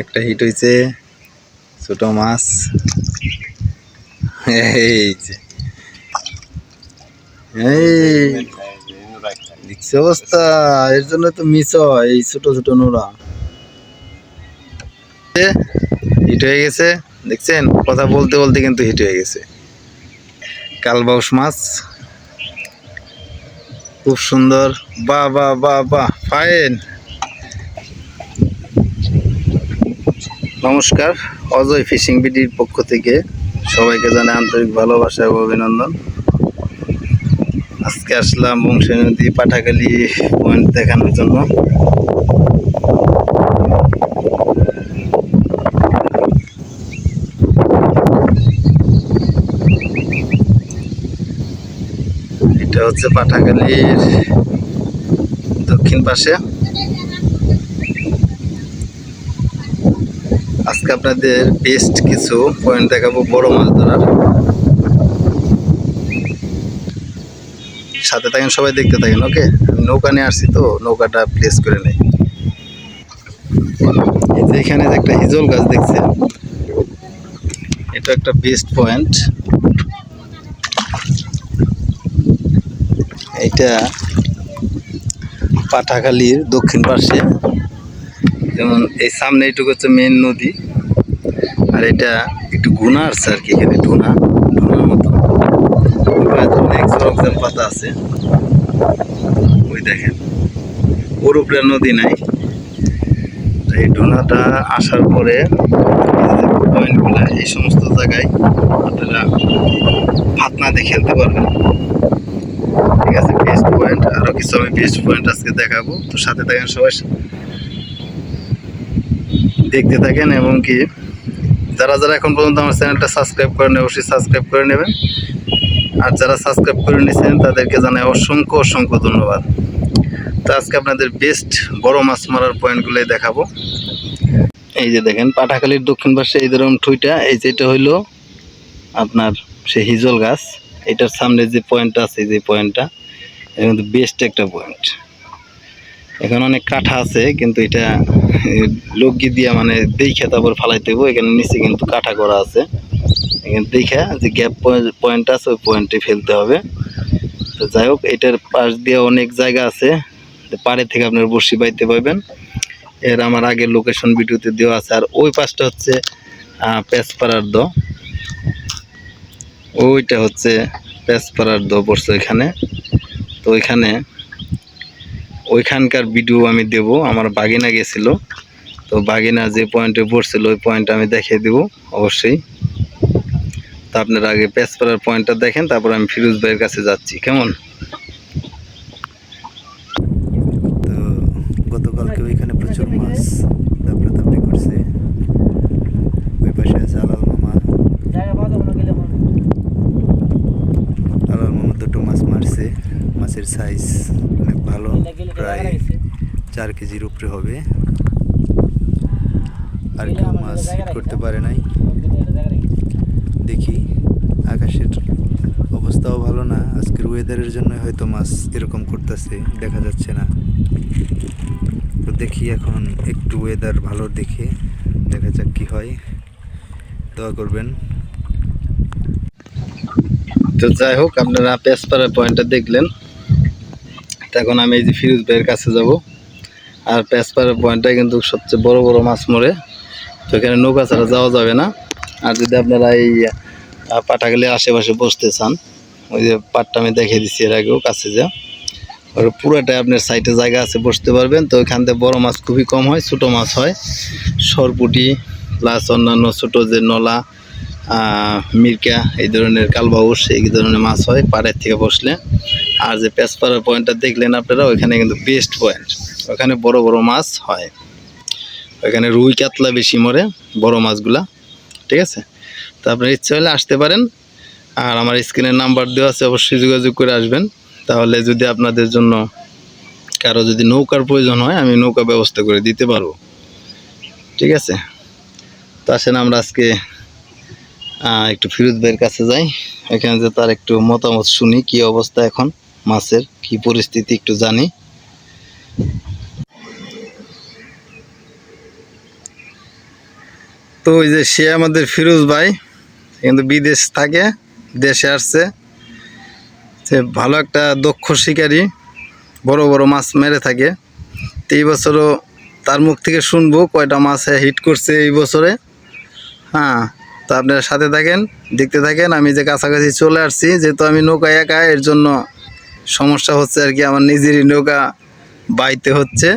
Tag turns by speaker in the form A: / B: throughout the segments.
A: একটা হিট হয়েছে ছোট মাছ। এর জন্য তো মিস হয়, এই ছোট ছোট হিট হয়ে গেছে। দেখছেন? কথা বলতে বলতে কিন্তু হিট হয়ে গেছে। কালবাউস মাছ। খুব সুন্দর। বা বা বাহ বাহ। ফাইন নমস্কার, অজয় ফিশিং বিডির পক্ষ থেকে সবাইকে জানাই আন্তরিক ভালোবাসা এবং অভিনন্দন। আজকে আসলাম বংশী নদী পাঠাখালি পয়েন্ট দেখানোর জন্য। এটা হচ্ছে পাঠাখালির দক্ষিণ পাশে। আজকে আপনাদের বেস্ট কিছু পয়েন্ট দেখাবো বড় মাছ ধরার। সাথে থাকেন, সবাই দেখতে থাকেন ওকে নৌকা নিয়ে আসছি তো, নৌকাটা প্লেস করে নেই। এখানে একটা হিজল গাছ দেখছেন, এটা একটা বেস্ট পয়েন্ট এটা পাঠাখালীর দক্ষিণ পাশে যেমন এই সামনে এইটুকু হচ্ছে মেন নদী, আর এটা একটু গুণা আসছে আর কি, এখানে ধুনা ধুনার মতো। পাতা আছে। ওই দেখেন, ওর উপরে নদী নাই। এই ডোনাটা আসার পরে পয়েন্টগুলো এই সমস্ত জায়গায় আপনারা ফাতনা দিয়ে খেলতে পারবেন। ঠিক আছে বেস্ট পয়েন্ট আরও কিছু আমি বেস্ট পয়েন্ট আজকে দেখাবো। তো সাথে থাকেন সবাই। দেখতে থাকেন এবং কি যারা যারা এখন পর্যন্ত আমার চ্যানেলটা সাবস্ক্রাইব করেন অবশ্যই সাবস্ক্রাইব করে নেবেন। আর যারা সাবস্ক্রাইব করে নিয়েছেন, তাদেরকে জানাই অসংখ্য অসংখ্য ধন্যবাদ। তো আজকে আপনাদের বেস্ট বড় মাছ মারার পয়েন্টগুলোই দেখাবো। এই যে দেখেন পাঠাখালির দক্ষিণ পাশে এই ধরুন ঠুইটা, এই যেটা হইল আপনার সে হিজল গাছ। এটার সামনে যে পয়েন্টটা আছে, যে পয়েন্টটা এটা কিন্তু বেস্ট একটা পয়েন্ট এখানে অনেক কাঠা আছে, কিন্তু এটা লোকগি দিয়া মানে দেখে তারপর ফালাইতে হবে এখানে নিচে কিন্তু কাঠা করা আছে। এখানে দেখে যে গ্যাপ পয়েন্ট আছে, ওই পয়েন্টে ফেলতে হবে। তো যাই হোক, এটার পাশ দিয়ে অনেক জায়গা আছে পাড়ে থেকে আপনার বসি পাইতে পারবেন। এর আমার আগের লোকেশন ভিডিওতে দেওয়া আছে, আর ওই পাশটা হচ্ছে পেঁচপাড়ার দ। ওইটা হচ্ছে পেঁচপাড়ার দ পড়ছে ওইখানে তো ওইখানে ওইখানকার ভিডিও আমি দেব, আমার বাগিনা গেছিল। তো বাগিনা যে পয়েন্টে পড়ছিল, ওই পয়েন্টটা আমি দেখিয়ে দেব, অবশ্যই। তা আপনারা আগে পেঁচপাড়ার পয়েন্টটা দেখেন, তারপর আমি ফিরোজ ভাইয়ের কাছে যাচ্ছি, কেমন তো গতকালকে ওইখানে প্রচুর মাছ দাপড়া দাপড়ি করছে ওই পাশে আছে আলাল মামা আলাল মামা দুটো মাছ মারছে মাছের সাইজ অনেক ভালো প্রায় চার কেজির উপরে হবে। আর কেউ মাছ হিট করতে পারে নাই। দেখি আকাশের অবস্থাও ভালো না। আজকের ওয়েদারের জন্য হয়তো মাছ এরকম করতেছে দেখা যাচ্ছে না। তো দেখি এখন একটু ওয়েদার ভালো দেখে দেখা যাক কি হয়। দোয়া করবেন। তো যাই হোক আপনারা পেসপাড়া পয়েন্টটা দেখলেন। তো এখন আমি এই যে ফিরোজ ভাইয়ের কাছে যাব। আর পেসপাড়া পয়েন্টটাই কিন্তু সবচেয়ে বড় বড় মাছ মরে। তো এখানে নৌকা ছাড়া যাওয়া যাবে না। আর যদি আপনারা এই আহ, আশেপাশে বসতে চান ওই যে পাটটা আমি দেখিয়ে দিচ্ছি এর আগেও কাছে যা। ওর পুরোটাই আপনার সাইডে জায়গা আছে বসতে পারবেন। তো ওইখান থেকে বড় মাছ খুবই কম হয় ছোটো মাছ হয়। সরপুটি প্লাস অন্যান্য ছোটো যে নলা মিরকা এই ধরনের কালবাউস এই ধরনের মাছ হয় পাড়ের থেকে বসলে। আর যে পেঁচপাড়ার পয়েন্টটা দেখলেন আপনারা ওইখানে কিন্তু বেস্ট পয়েন্ট ওখানে বড় বড় মাছ হয়। ওইখানে রুই কাতলা বেশি মরে বড় মাছগুলা, ঠিক আছে? তো আপনার ইচ্ছা হলে আসতে পারেন। আর আমার স্ক্রিনের নাম্বার দেওয়া আছে, অবশ্যই যোগাযোগ করে আসবেন। তাহলে যদি আপনাদের জন্য কারও যদি নৌকার প্রয়োজন হয়, আমি নৌকা ব্যবস্থা করে দিতে পারব। ঠিক আছে? তো আসেন, আমরা আজকে একটু ফিরোজ ভাইয়ের কাছে যাই। এখানে যে তার একটু মতামত শুনি, কি অবস্থা এখন, মাছের, কি পরিস্থিতি একটু জানি। তো ওই যে সে আমাদের ফিরোজ ভাই কিন্তু বিদেশ থাকে, দেশে আসছে। সে ভালো একটা দক্ষ শিকারী, বড় বড় মাছ মেরে থাকে। তো এই বছরও তার মুখ থেকে শুনব কয়টা মাছ হিট করছে এই বছরে। হ্যাঁ তো আপনারা সাথে থাকেন, দেখতে থাকেন। আমি যে কাছাকাছি চলে আসছি, যেহেতু আমি নৌকা একা, এর জন্য সমস্যা হচ্ছে আর কি, আমার নিজেরই নৌকা বাইতে হচ্ছে।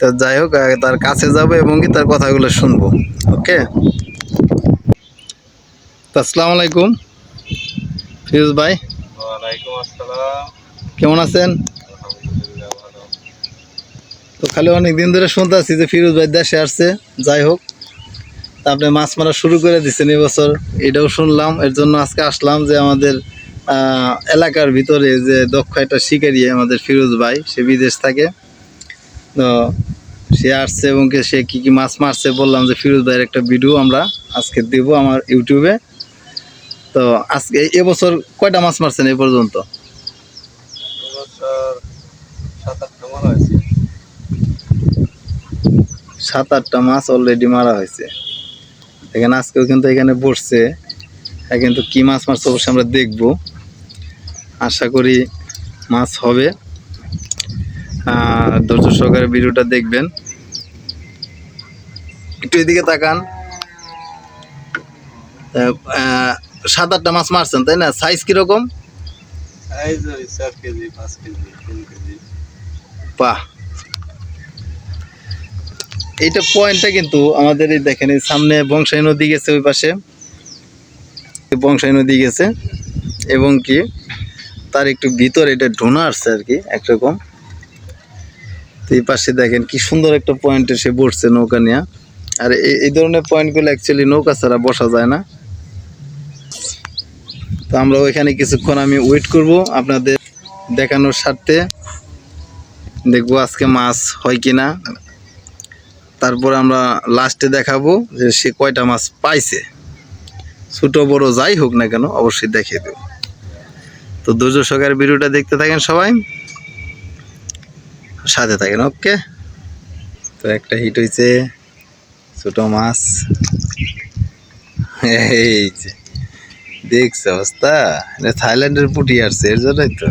A: তো যাই হোক তার কাছে যাব এবং কি তার কথাগুলো শুনব। ওকে? তো আসসালামু আলাইকুম। ফিরোজ ভাই। কেমন আছেন? তো খালি অনেক দিন ধরে শুনতে আছি যে ফিরোজ ভাই দেশে আসছে যাই হোক। তা আপনি মাছ মারা শুরু করে দিচ্ছেন এবছর এটাও শুনলাম। এর জন্য আজকে আসলাম যে আমাদের এলাকার ভিতরে যে দক্ষ একটা শিকারি আমাদের ফিরোজ ভাই সে বিদেশ থাকে। সে আসছে এবং সে কি কি মাছ মারছে বললাম যে ফিরোজ ভাইয়ের একটা ভিডিও আমরা আজকে দেব আমার ইউটিউবে। তো আজকে এবছর কয়টা মাছ মারছেন এই পর্যন্ত?
B: সাত আটটা
A: মাছ অলরেডি মারা হয়েছে। এখানে আজকেও কিন্তু এখানে বসছে। কিন্তু কি মাছ মারছে অবশ্যই আমরা দেখব। আশা করি মাছ হবে। ধৈর্য সহকারে ভিডিওটা দেখবেন। একটু এদিকে তাকান। সাত আটটা মাছ মারছেন তাই না? সাইজ কীরকম? বাহ। এইটা পয়েন্টটা কিন্তু আমাদের এই দেখেন এই সামনে বংশাই নদী গেছে ওই পাশে। বংশাই নদী গেছে। এবং কি তার একটু ভিতরে এটা ঢোনা আসছে আর কি একরকম। তো এই পাশে দেখেন কি সুন্দর একটা পয়েন্টে সে বসছে নৌকা নিয়ে। আর এই ধরনের পয়েন্টগুলো অ্যাকচুয়ালি নৌকা ছাড়া বসা যায় না। তো আমরা ওইখানে কিছুক্ষণ আমি ওয়েট করব আপনাদের দেখানোর স্বার্থে। দেখব আজকে মাছ হয় কি না তারপর আমরা লাস্টে দেখাবো যে সে কয়টা মাছ পাইছে। ছোটো বড় যাই হোক না কেন, অবশ্যই দেখিয়ে দেব। তো ধৈর্য সহকারে ভিডিওটা দেখতে থাকেন সবাই। সাথে থাকেন, ওকে? তো একটা হিট হয়েছে ছোটো মাছ। এই যে, দেখছে অবস্থা? এটা থাইল্যান্ডের পুটি আসছে, এর জন্যই তো।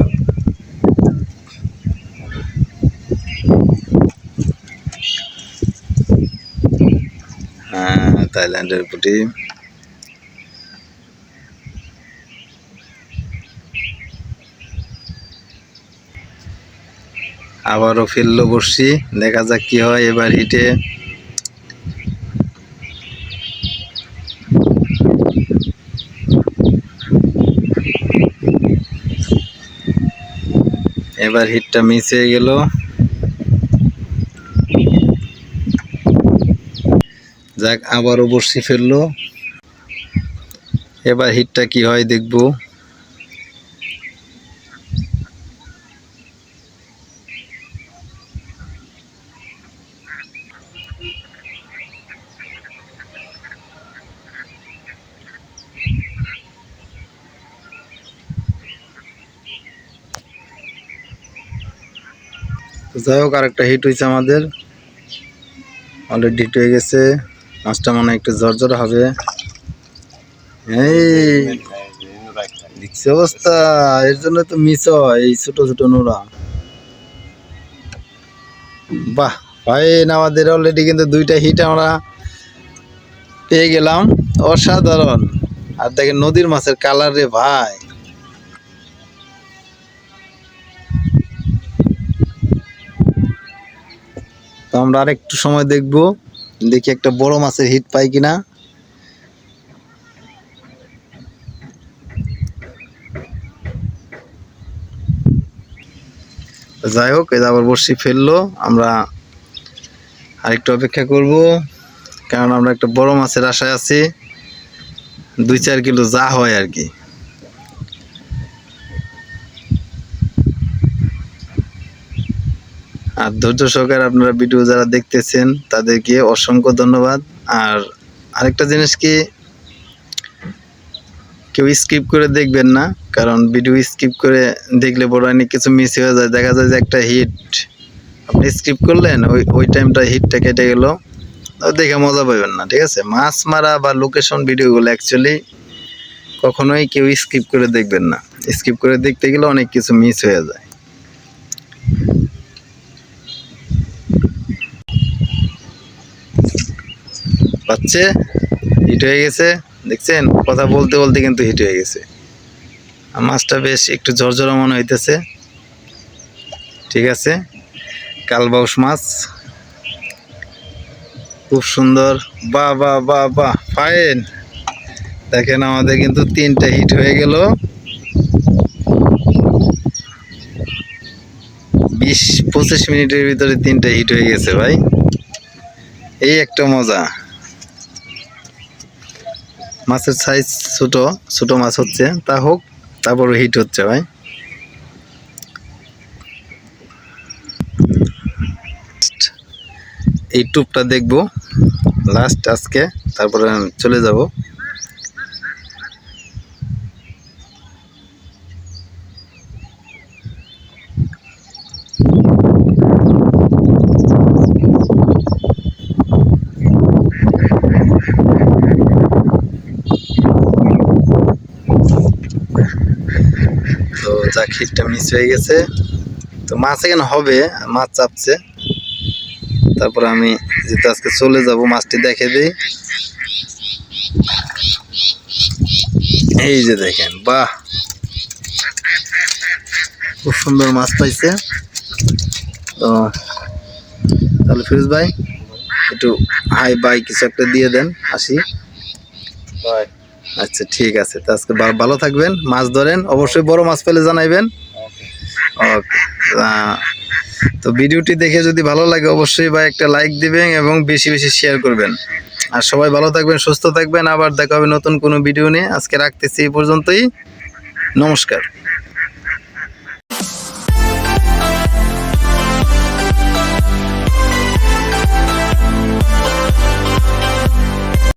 A: হ্যাঁ থাইল্যান্ডের পুটি। আবারও ফেলল বসছি দেখা যাক কি হয় এবার হিটে। এবার হিটটা মিস হয়ে গেল। যাক, আবারও বসি ফেলল এবার হিটটা কি হয় দেখব। যাই হোক, আরেকটা হিট হয়েছে আমাদের। অলরেডি হিট হয়ে গেছে। মাছটা মনে একটু ঝরঝরে হবে। এই অবস্থা। এর জন্য তো মিস হয় এই ছোট ছোট নোরা। বাহ, ভাই আমাদের অলরেডি কিন্তু দুইটা হিট আমরা পেয়ে গেলাম। অসাধারণ। আর দেখেন নদীর মাছের কালার রে ভাই। আমরা আর একটু সময় দেখব। দেখি একটা বড় মাছের হিট পাই কিনা। যাই হোক যে আবার বর্ষি ফেলল। আমরা আরেকটু অপেক্ষা করব। কারণ আমরা একটা বড় মাছের আশায় আছি। দুই চার কিলো যা হয় আর কি। আর ধৈর্য সহকারে আপনারা ভিডিও যারা দেখতেছেন, তাদেরকে অসংখ্য ধন্যবাদ। আর আরেকটা জিনিস কি, কেউ স্কিপ করে দেখবেন না, কারণ ভিডিও স্কিপ করে দেখলে বড় অনেক কিছু মিস হয়ে যায়। দেখা যায় যে একটা হিট আপনি স্কিপ করলেন, ওই ওই টাইমটা হিটটা কেটে গেল। দেখে মজা পাবেন না, ঠিক আছে? মাছ মারা বা লোকেশন ভিডিওগুলো অ্যাকচুয়ালি কখনোই কেউ স্কিপ করে দেখবেন না। স্কিপ করে দেখতে গেলে অনেক কিছু মিস হয়ে যায়। পাচ্ছে হিট হয়ে গেছে। দেখছেন? কথা বলতে বলতে কিন্তু হিট হয়ে গেছে। মাছটা বেশ একটু ঝরঝরা মনে হইতেছে। ঠিক আছে? কালবাউস মাছ। খুব সুন্দর। বা বা বা বা ফাইন দেখেন, আমাদের কিন্তু তিনটা হিট হয়ে গেল। বিশ, পঁচিশ মিনিটের ভিতরে তিনটা হিট হয়ে গেছে ভাই। এই একটা মজা। মাছের সাইজ ছোট ছোট মাছ হচ্ছে। তা হোক, তারপরও হিট হচ্ছে ভাই। এই টুপটা দেখব। লাস্ট আজকে, তারপরে চলে যাব। যাক হিটটা মিস হয়ে গেছে। তো মাছ এখানে হবে, মাছ চাপছে। তারপর আমি যেহেতু আজকে চলে যাব, মাছটি দেখে দিই। এই যে দেখেন, বাহ! খুব সুন্দর মাছ পাইছে। তো তাহলে ফিরোজ ভাই, একটু হাই বাই কিছু একটা দিয়ে দেন আসি
B: বাই।
A: আচ্ছা ঠিক আছে। তো আজকে ভালো থাকবেন মাছ ধরেন অবশ্যই বড় মাছ পেলে জানাইবেন। ওকে। তো ভিডিওটি দেখে যদি ভালো লাগে অবশ্যই বা একটা লাইক দিবেন এবং বেশি বেশি শেয়ার করবেন। আর সবাই ভালো থাকবেন সুস্থ থাকবেন আবার দেখা হবে নতুন কোনো ভিডিও নিয়ে। আজকে রাখতেছি এই পর্যন্তই। নমস্কার।